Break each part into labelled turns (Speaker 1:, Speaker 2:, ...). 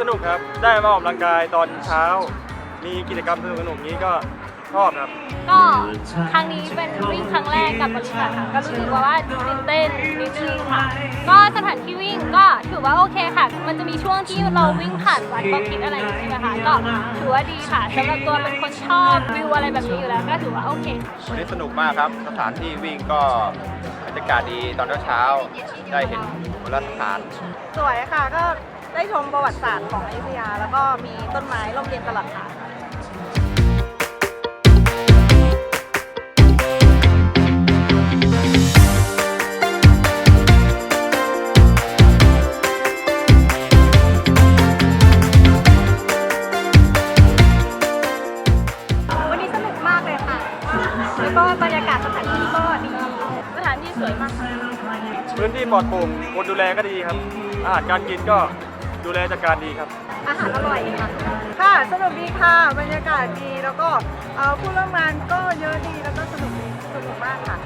Speaker 1: สนุกครับ ได้มาออกกำลังกายตอนเช้า มีกิจกรรมสนุกสนุกๆนี้ก็ชอบครับ
Speaker 2: ก็ครั้งนี้เป็นวิ่งครั้งแรกกับบริษัทค่ะก็รู้สึกว่าว่าตื่นเต้นนิดนึงค่ะ ก็สถานที่วิ่งก็ถือว่าโอเคค่ะ มันจะมีช่วงที่เราวิ่งผ่านวัดก็คิดอะไรอย่างนี้ใช่ไหมคะก็ถือว่าดีค่ะสำหรับตัวเป็นคนชอบวิวอะไรแบบนี้อยู่แล้ว ก็ถือว่าโอเค
Speaker 3: วันนี้สนุกมากครับ สถานที่วิ่งก็บ รรยากาศดีตอนเช้าๆได้เห็นโบราณสถาน
Speaker 4: สวยค่ะก็ได้ชมประวัติศาสตร์ของอยุธยา แล้วก็มีต้นไม้ร่มเย็นตลอดทาง
Speaker 2: วันนี้สนุกมากเลยค่ะ แล้วก็บรรยากาศสถานที่ก็ดี ถานที่สวยมากค่ะ
Speaker 1: พื้นที่ปลอดโปร่งคนดูแลก็ดีครับ อาหารการกินก็ดูแลจัดการดีครับ
Speaker 2: อาหารอร่อยค่ะ
Speaker 4: ค่ะสนุกดีค่ะ บรรยากาศดีแล้วก็เอ่อผู้ร่วมงานก็เยอะดีแล้วก็สนุกดีสนุกมากค่ะ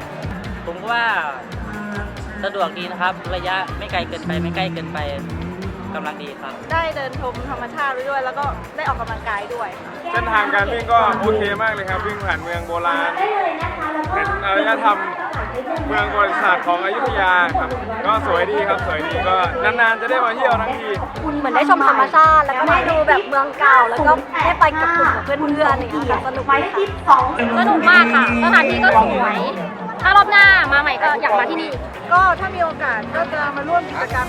Speaker 5: ผมก็ว่าสะดวกดีนะครับ ระยะไม่ไกลเกินไปไม่ใกล้เกินไปกำลังดีครับ
Speaker 4: ได้เดินชมธรรมชาติไปด้วย แล้วก็ได้ออกกำลังกายด้วยค่ะ
Speaker 1: เส้นทางการวิ่งก็โอเคมากเลยครับ วิ่งผ่านเมืองโบราณเป็นอารยธรรม เมืองประวัติศาสตร์ของอยุธยาครับ ก็สวยดีครับสวยดีก็นานๆจะได้มาเที่ยวทั้งที
Speaker 2: เหมือนได้ชมธรรมชาติ แล้วก็ได้ดูแบบเมืองเก่า แล้วก็ได้ไปกับกลุ่มของเพื่อนๆอย่างเงี้ยค่ะสนุกมากค่ะสนุกมากค่ะสถานที่ก็สวยถ้ารอบหน้ามาใหม่ก็อยากมาที่นี่
Speaker 4: ก็ถ้ามีโอกาสก็จะมาร่วมกิจกรรม